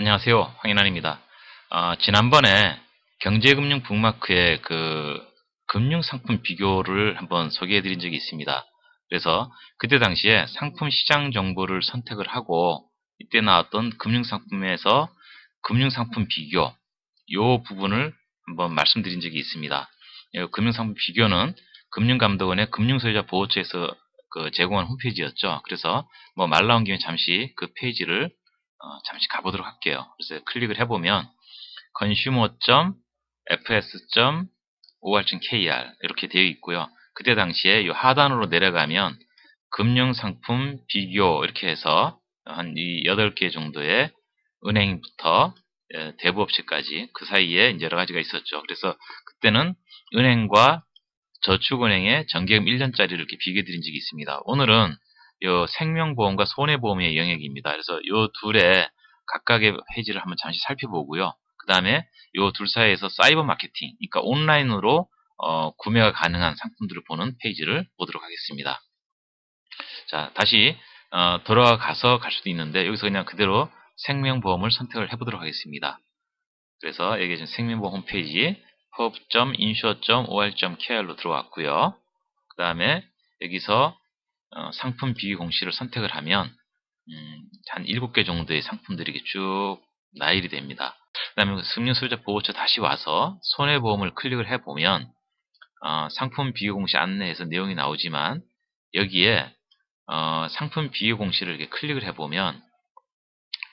안녕하세요. 황인환입니다. 어, 지난번에 경제금융 북마크의 그 금융상품 비교를 한번 소개해 드린 적이 있습니다. 그래서 그때 당시에 상품 시장 정보를 선택을 하고 이때 나왔던 금융상품에서 금융상품 비교 이 부분을 한번 말씀드린 적이 있습니다. 금융상품 비교는 금융감독원의 금융소유자 보호처에서 그 제공한 홈페이지였죠. 그래서 뭐 말 나온 김에 잠시 그 페이지를 어, 잠시 가보도록 할게요. 그래서 클릭을 해보면 consumer.fs.or.kr 이렇게 되어 있고요. 그때 당시에 이 하단으로 내려가면 금융상품 비교 이렇게 해서 한 8개 정도의 은행부터 예, 대부업체까지 그 사이에 여러 가지가 있었죠. 그래서 그때는 은행과 저축은행의 정기금 1년짜리를 이렇게 비교해 드린 적이 있습니다. 오늘은 요 생명보험과 손해보험의 영역입니다. 그래서 요 둘의 각각의 페이지를 한번 잠시 살펴보고요. 그 다음에 요 둘 사이에서 사이버 마케팅, 그러니까 온라인으로 어, 구매가 가능한 상품들을 보는 페이지를 보도록 하겠습니다. 자, 다시 어, 돌아가서 갈 수도 있는데 여기서 그냥 그대로 생명보험을 선택을 해보도록 하겠습니다. 그래서 여기 지금 생명보험 홈페이지 pub.insure.or.kr로 들어왔고요. 그 다음에 여기서 어, 상품 비교 공시를 선택을 하면 음, 한 7개 정도의 상품들이 쭉 나열이 됩니다. 그 다음에 승용 소유자 보호처 다시 와서 손해보험을 클릭을 해보면 어, 상품 비교 공시 안내에서 내용이 나오지만 여기에 어, 상품 비교 공시를 이렇게 클릭을 해보면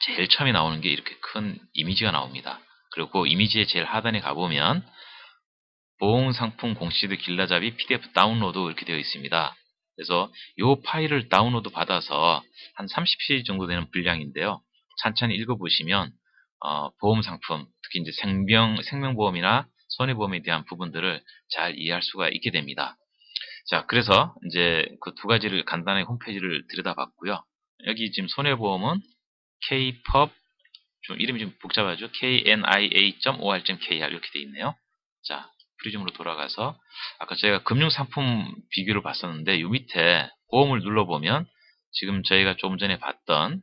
제일 처음에 나오는 게 이렇게 큰 이미지가 나옵니다. 그리고 그 이미지의 제일 하단에 가보면 보험 상품 공시드 길라잡이 PDF 다운로드 이렇게 되어 있습니다. 그래서 이 파일을 다운로드 받아서 한 30페이지 정도 되는 분량인데요. 천천히 읽어보시면 어, 보험 상품, 특히 이제 생명, 생명보험이나 손해보험에 대한 부분들을 잘 이해할 수가 있게 됩니다. 자, 그래서 이제 그 두 가지를 간단하게 홈페이지를 들여다봤고요. 여기 지금 손해보험은 kpub, 좀 이름이 좀 복잡하죠? knia.or.kr 이렇게 되어 있네요. 자, 프리즘으로 돌아가서 아까 저희가 금융상품 비교를 봤었는데 이 밑에 보험을 눌러보면 지금 저희가 조금 전에 봤던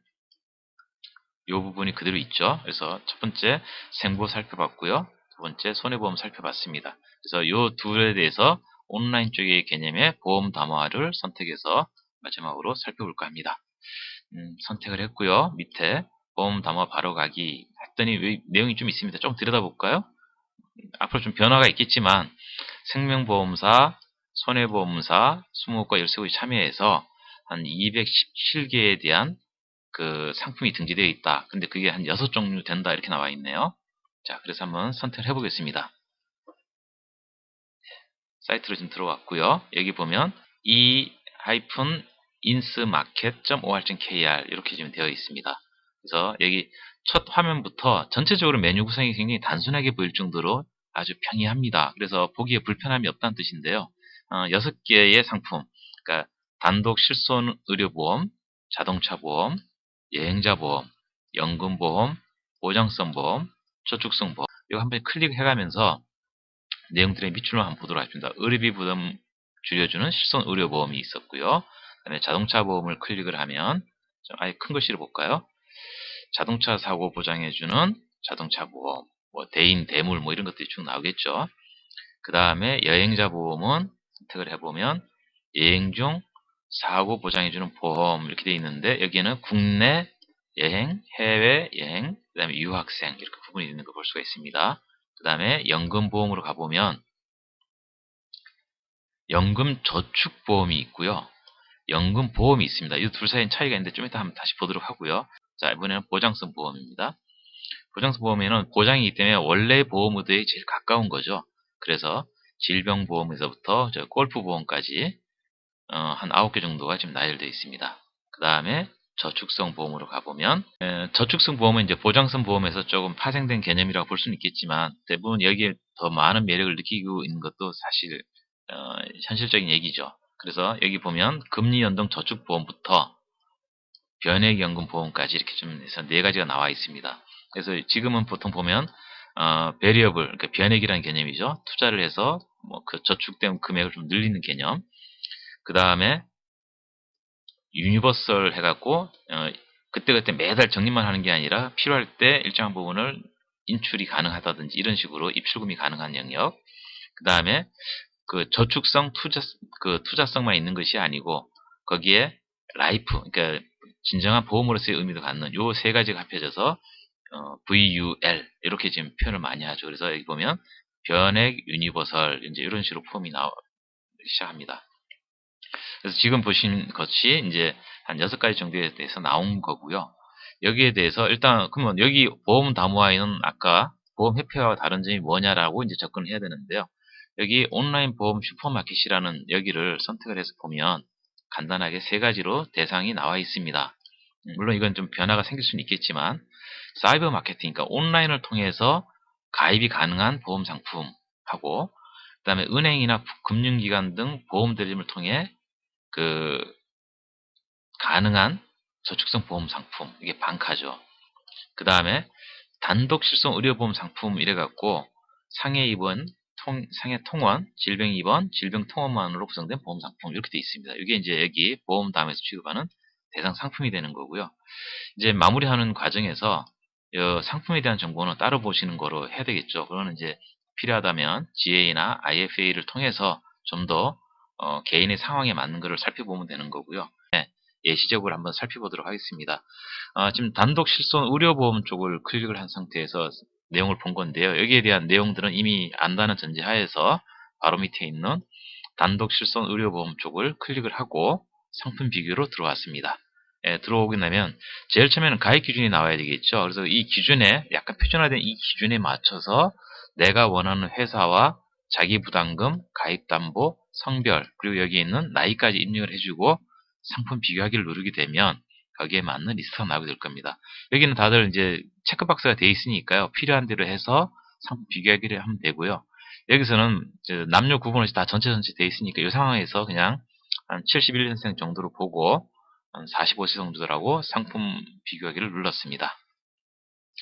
이 부분이 그대로 있죠. 그래서 첫 번째 생보 살펴봤고요. 두 번째 손해보험 살펴봤습니다. 그래서 이 둘에 대해서 온라인 쪽의 개념의 보험 담화를 선택해서 마지막으로 살펴볼까 합니다. 음, 선택을 했고요. 밑에 보험 담화 바로 가기 했더니 내용이 좀 있습니다. 좀 들여다볼까요? 앞으로 좀 변화가 있겠지만 생명보험사, 손해보험사, 수목과 열쇠고에 참여해서 한 217개에 대한 그 상품이 등재되어 있다. 근데 그게 한 6종류 된다 이렇게 나와 있네요. 자, 그래서 한번 선택을 해보겠습니다. 사이트로 지금 들어왔고요. 여기 보면 e-insmarket.or.kr 이렇게 지금 되어 있습니다. 그래서 여기 첫 화면부터 전체적으로 메뉴 구성이 굉장히 단순하게 보일 정도로 아주 평이합니다. 그래서 보기에 불편함이 없다는 뜻인데요. 어, 6개의 상품, 그러니까 단독 실손 의료보험, 자동차 보험, 여행자 보험, 연금 보험, 보장성 보험, 저축성 보험 이거 한번 클릭해가면서 내용들의 밑줄만 한번 보도록 하겠습니다. 의료비 부담 줄여주는 실손 의료보험이 있었고요. 그다음에 자동차 보험을 클릭을 하면 좀 아예 큰 글씨를 볼까요? 자동차 사고 보장해주는 자동차 보험, 뭐 대인, 대물 뭐 이런 것들이 쭉 나오겠죠. 그 다음에 여행자 보험은 선택을 해보면 여행 중 사고 보장해주는 보험 이렇게 되어 있는데 여기에는 국내 여행, 해외 여행, 그 다음에 유학생 이렇게 부분이 있는 거볼 수가 있습니다. 그 다음에 연금보험으로 가보면 연금 저축보험이 있고요. 연금보험이 있습니다. 이 둘 사이엔 차이가 있는데 좀 이따 한번 다시 보도록 하고요. 자, 이번에는 보장성 보험입니다. 보장성 보험에는 보장이기 때문에 원래 보험 의도에 제일 가까운 거죠. 그래서 질병보험에서부터 골프보험까지 어, 한 9개 정도가 지금 나열되어 있습니다. 그 다음에 저축성 보험으로 가보면 에, 저축성 보험은 이제 보장성 보험에서 조금 파생된 개념이라고 볼 수는 있겠지만 대부분 여기에 더 많은 매력을 느끼고 있는 것도 사실 어, 현실적인 얘기죠. 그래서 여기 보면 금리 연동 저축 보험부터 변액연금 보험까지 이렇게 좀 해서 네 가지가 나와 있습니다. 그래서 지금은 보통 보면 어, 베리어블, 그러니까 변액이라는 개념이죠. 투자를 해서 뭐 그 저축된 금액을 좀 늘리는 개념. 그 다음에 유니버설 해갖고 어, 그때그때 매달 적립만 하는 게 아니라 필요할 때 일정한 부분을 인출이 가능하다든지 이런 식으로 입출금이 가능한 영역. 그 다음에 그 저축성 투자 그 투자성만 있는 것이 아니고 거기에 라이프 그러니까 진정한 보험으로서의 의미도 갖는 요 세 가지가 합해져서 어, VUL 이렇게 지금 표현을 많이 하죠. 그래서 여기 보면 변액 유니버설 이제 이런 식으로 폼이 나오 시작합니다. 그래서 지금 보신 것이 이제 한 여섯 가지 정도에 대해서 나온 거고요. 여기에 대해서 일단 그러면 여기 보험 다모아이는 아까 보험 협회와 다른 점이 뭐냐라고 이제 접근을 해야 되는데요. 여기 온라인 보험 슈퍼마켓이라는 여기를 선택을 해서 보면 간단하게 세 가지로 대상이 나와 있습니다. 물론 이건 좀 변화가 생길 수는 있겠지만 사이버 마케팅, 그러니까 온라인을 통해서 가입이 가능한 보험 상품하고 그다음에 은행이나 금융기관 등 보험 대리점을 통해 그 가능한 저축성 보험 상품 이게 반카죠. 그 다음에 단독 실손 의료보험 상품 이래 갖고 상해 입원, 통, 상해 통원, 질병 입원, 질병 통원만으로 구성된 보험 상품 이렇게 되어 있습니다. 이게 이제 여기 보험 담에서 취급하는 대상 상품이 되는 거고요. 이제 마무리하는 과정에서 상품에 대한 정보는 따로 보시는 거로 해야 되겠죠. 그러면 이제 필요하다면 GA나 IFA를 통해서 좀더 어, 개인의 상황에 맞는 것을 살펴보면 되는 거고요. 네, 예시적으로 한번 살펴보도록 하겠습니다. 어, 지금 단독 실손 의료보험 쪽을 클릭을 한 상태에서 내용을 본 건데요. 여기에 대한 내용들은 이미 안다는 전제하에서 바로 밑에 있는 단독 실손 의료보험 쪽을 클릭을 하고 상품 비교로 들어왔습니다. 예, 들어오게 되면 제일 처음에는 가입 기준이 나와야 되겠죠. 그래서 이 기준에 약간 표준화된 이 기준에 맞춰서 내가 원하는 회사와 자기 부담금, 가입 담보, 성별, 그리고 여기 있는 나이까지 입력을 해주고 상품 비교하기를 누르게 되면 거기에 맞는 리스트가 나오게 될 겁니다. 여기는 다들 이제 체크박스가 되어 있으니까요. 필요한 대로 해서 상품 비교하기를 하면 되고요. 여기서는 남녀 구분 없이 다 전체 전체 되어 있으니까 이 상황에서 그냥 한 71년생 정도로 보고 한 45세 정도라고 상품 비교하기를 눌렀습니다.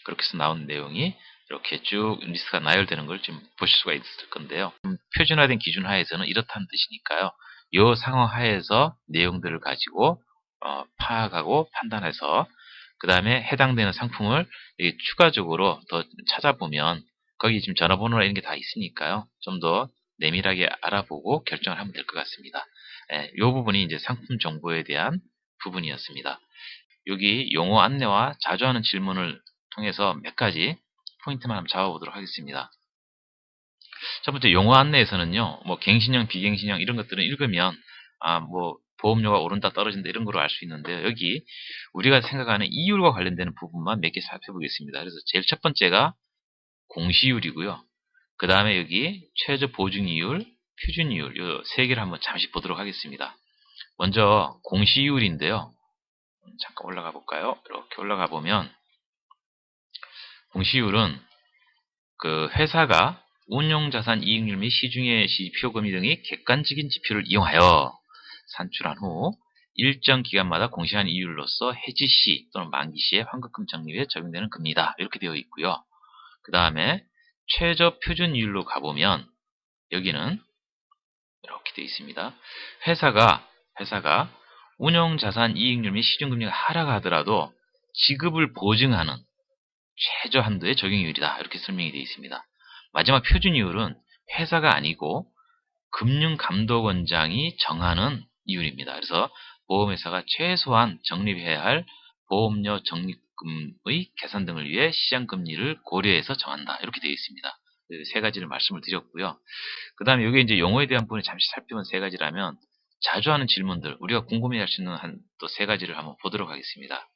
그렇게 해서 나온 내용이 이렇게 쭉 리스트가 나열되는 걸 지금 보실 수가 있을 건데요. 표준화된 기준 하에서는 이렇다는 뜻이니까요. 이 상황 하에서 내용들을 가지고 어, 파악하고 판단해서 그 다음에 해당되는 상품을 추가적으로 더 찾아보면 거기 지금 전화번호나 이런 게 다 있으니까요. 좀 더 내밀하게 알아보고 결정을 하면 될 것 같습니다. 예, 이 부분이 이제 상품 정보에 대한 부분이었습니다. 여기 용어 안내와 자주 하는 질문을 통해서 몇 가지 포인트만 한번 잡아보도록 하겠습니다. 첫 번째 용어 안내에서는요, 뭐 갱신형, 비갱신형 이런 것들은 읽으면 아 뭐 보험료가 오른다 떨어진다 이런 거로 알 수 있는데요. 여기 우리가 생각하는 이율과 관련되는 부분만 몇 개 살펴보겠습니다. 그래서 제일 첫 번째가 공시율이고요. 그 다음에 여기 최저 보증이율, 표준이율 이 세 개를 한번 잠시 보도록 하겠습니다. 먼저 공시율인데요. 잠깐 올라가 볼까요? 이렇게 올라가 보면 공시율은 그 회사가 운용자산 이익률 및 시중의 지표금리 등의 객관적인 지표를 이용하여 산출한 후 일정 기간마다 공시한 이율로서 해지 시 또는 만기 시에 환급금 적립에 적용되는 금리다. 이렇게 되어 있고요. 그 다음에 최저 표준 이율로 가보면 여기는 이렇게 되어 있습니다. 회사가 회사가 운용자산 이익률 및 시중금리가 하락하더라도 지급을 보증하는 최저 한도의 적용이율이다. 이렇게 설명이 되어 있습니다. 마지막 표준이율은 회사가 아니고 금융감독원장이 정하는 이율입니다. 그래서 보험회사가 최소한 적립해야 할 보험료 적립금의 계산 등을 위해 시장금리를 고려해서 정한다. 이렇게 되어 있습니다. 세 가지를 말씀을 드렸고요. 그 다음에 여기 이제 용어에 대한 부분을 잠시 살펴본 세 가지라면 자주 하는 질문들, 우리가 궁금해 할 수 있는 한 또 세 가지를 한번 보도록 하겠습니다.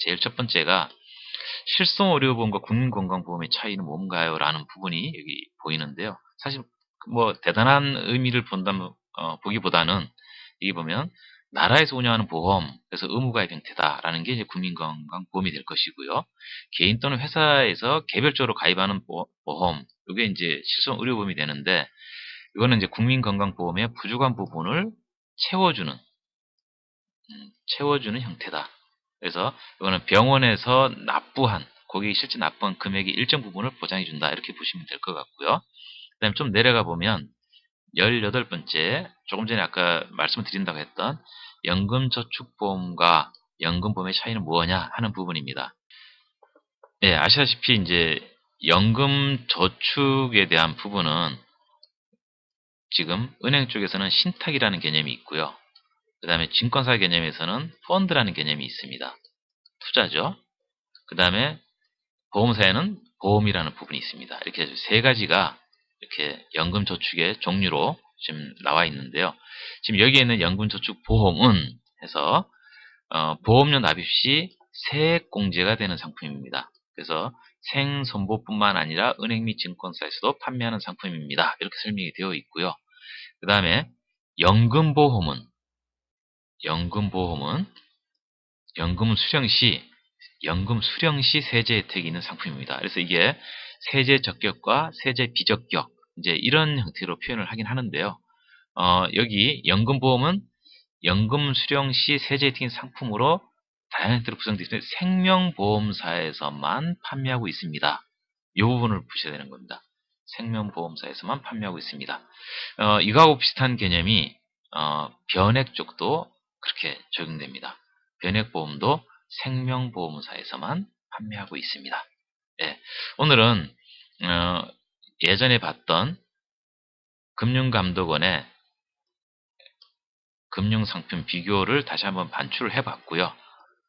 제일 첫 번째가 실손의료보험과 국민건강보험의 차이는 뭔가요? 라는 부분이 여기 보이는데요. 사실 뭐 대단한 의미를 본다면 어, 보기보다는 이게 보면 나라에서 운영하는 보험, 그래서 의무가입 형태다라는 게 이제 국민건강보험이 될 것이고요. 개인 또는 회사에서 개별적으로 가입하는 보험, 이게 이제 실손 의료보험이 되는데 이거는 이제 국민건강보험의 부족한 부분을 채워주는 음, 채워주는 형태다. 그래서 이거는 병원에서 납부한 거기 실제 납부한 금액의 일정 부분을 보장해 준다 이렇게 보시면 될 것 같고요. 그 다음에 좀 내려가 보면 18번째 조금 전에 아까 말씀을 드린다고 했던 연금저축보험과 연금보험의 차이는 뭐냐 하는 부분입니다. 예, 아시다시피 이제 연금 저축에 대한 부분은 지금 은행 쪽에서는 신탁이라는 개념이 있고요. 그 다음에 증권사 개념에서는 펀드라는 개념이 있습니다. 투자죠. 그 다음에 보험사에는 보험이라는 부분이 있습니다. 이렇게 세 가지가 이렇게 연금 저축의 종류로 지금 나와 있는데요. 지금 여기에 있는 연금 저축 보험은 해서 어, 보험료 납입 시 세액 공제가 되는 상품입니다. 그래서 생선보뿐만 아니라 은행 및 증권사에서도 판매하는 상품입니다. 이렇게 설명이 되어 있고요. 그 다음에 연금보험은 연금보험은 연금 수령 시 연금 수령 시 세제 혜택이 있는 상품입니다. 그래서 이게 세제 적격과 세제 비적격 이제 이런 형태로 표현을 하긴 하는데요. 어, 여기 연금보험은 연금 수령 시 세제 혜택인 상품으로 다양한 형태로 구성되어 있는 생명보험사에서만 판매하고 있습니다. 이 부분을 보셔야 되는 겁니다. 생명보험사에서만 판매하고 있습니다. 어, 이거하고 비슷한 개념이 어, 변액 쪽도 그렇게 적용됩니다. 변액보험도 생명보험사에서만 판매하고 있습니다. 예, 오늘은 어, 예전에 봤던 금융감독원의 금융상품 비교를 다시 한번 반출을 해봤고요.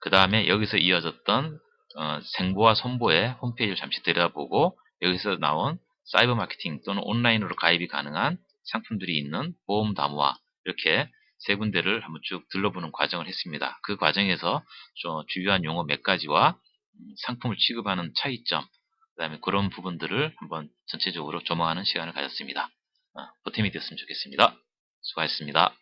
그 다음에 여기서 이어졌던 어, 생보와 손보의 홈페이지를 잠시 들여다보고 여기서 나온 사이버 마케팅 또는 온라인으로 가입이 가능한 상품들이 있는 보험 담화 이렇게 세 군데를 한번 쭉 들러보는 과정을 했습니다. 그 과정에서 좀 주요한 용어 몇 가지와 상품을 취급하는 차이점, 그 다음에 그런 부분들을 한번 전체적으로 조망하는 시간을 가졌습니다. 어, 보탬이 되었으면 좋겠습니다. 수고하셨습니다.